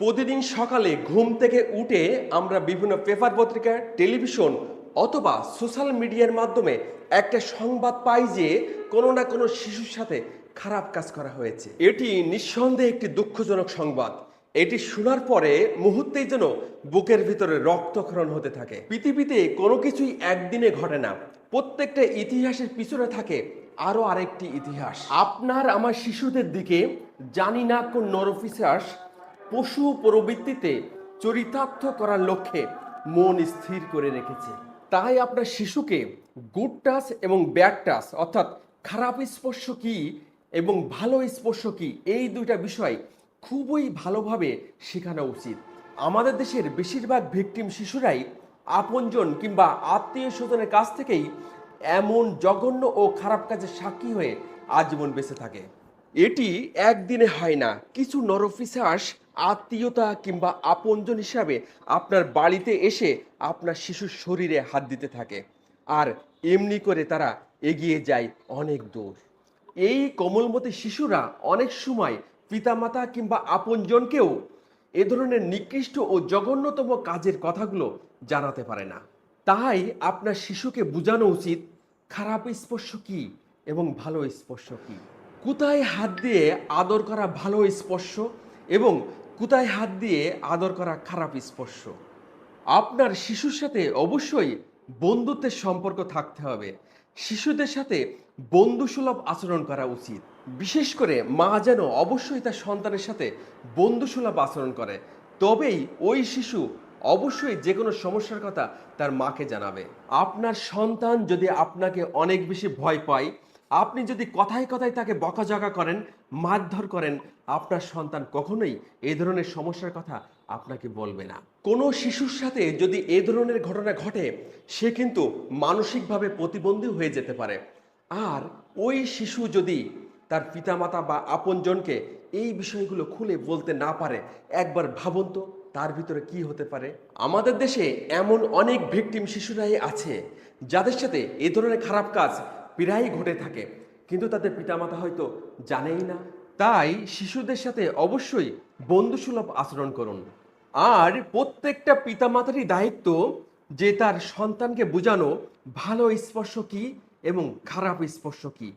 প্রতিদিন সকালে ঘুম থেকে উঠে আমরা বিভিন্ন পেপার পত্রিকা, টেলিভিশন অথবা সোশ্যাল মিডিয়ার মাধ্যমে একটা সংবাদ পাই যে কোনো না কোনো শিশুর সাথে খারাপ কাজ করা হয়েছে। এটি নিঃসন্দেহে একটি দুঃখজনক সংবাদ। এটি শোনার পরে মুহূর্তেই যেন বুকের ভিতরে রক্তক্ষরণ হতে থাকে। পৃথিবীতে কোনো কিছুই একদিনে ঘটে না। প্রত্যেকটা ইতিহাসের পিছনে থাকে আরও আরেকটি ইতিহাস। আপনার আমার শিশুদের দিকে জানি না কোন নরফিসাস পশু প্রবৃত্তিতে চরিতার্থ করার লক্ষ্যে মন স্থির করে রেখেছে। তাই আপনার শিশুকে গুড টাচ এবং ব্যাড টাচ অর্থাৎ খারাপ স্পর্শ কি এবং ভালো স্পর্শ কি, এই দুইটা বিষয় খুবই ভালোভাবে শেখানো উচিত। আমাদের দেশের বেশিরভাগ ভিকটিম শিশুরাই আপনজন কিংবা আত্মীয় স্বজনের কাছ থেকেই এমন জঘন্য ও খারাপ কাজে সাক্ষী হয়ে আজীবন বেঁচে থাকে। এটি একদিনে হয় না। কিছু নরফিসাস আত্মীয়তা কিংবা আপনজন হিসাবে আপনার বাড়িতে এসে আপনার শিশুর শরীরে হাত দিতে থাকে। আর এমনি করে তারা এগিয়ে যায় অনেক দূর। এই কোমলমতি শিশুরা অনেক সময় পিতামাতা কিংবা আপনজনকেও এ ধরনের নিকৃষ্ট ও জঘন্যতম কাজের কথাগুলো জানাতে পারে না। তাই আপনার শিশুকে বোঝানো উচিত, খারাপ স্পর্শ কি এবং ভালো স্পর্শ কি? কোথায় হাত দিয়ে আদর করা ভালো স্পর্শ এবং কোথায় হাত দিয়ে আদর করা খারাপ স্পর্শ। আপনার শিশুর সাথে অবশ্যই বন্ধুত্বের সম্পর্ক থাকতে হবে। শিশুদের সাথে বন্ধুসুলভ আচরণ করা উচিত। বিশেষ করে মা যেন অবশ্যই তার সন্তানের সাথে বন্ধুসুলভ আচরণ করে। তবেই ওই শিশু অবশ্যই যে কোনো সমস্যার কথা তার মাকে জানাবে। আপনার সন্তান যদি আপনাকে অনেক বেশি ভয় পায় আপনি যদি কথায় কথায় তাকে বকাঝকা করেন, মারধর করেন, আপনার সন্তান কখনোই এ ধরনের সমস্যার কথা আপনাকে বলবে না। কোনো শিশুর সাথে যদি এ ধরনের ঘটনা ঘটে, সে কিন্তু মানসিকভাবে প্রতিবন্ধী হয়ে যেতে পারে। আর ওই শিশু যদি তার পিতামাতা বা আপনজনকে এই বিষয়গুলো খুলে বলতে না পারে, একবার ভাবুন তো তার ভিতরে কি হতে পারে। আমাদের দেশে এমন অনেক ভিকটিম শিশুরাই আছে, যাদের সাথে এ ধরনের খারাপ কাজ প্রায়ই ঘটে থাকে। কিন্তু তাদের পিতামাতা হয়তো জানেই না। তাই শিশুদের সাথে অবশ্যই বন্ধুসুলভ আচরণ করুন। আর প্রত্যেকটা পিতামাতারই দায়িত্ব যে তার সন্তানকে বোঝানো, ভালো স্পর্শ কি এবং খারাপ স্পর্শ কি?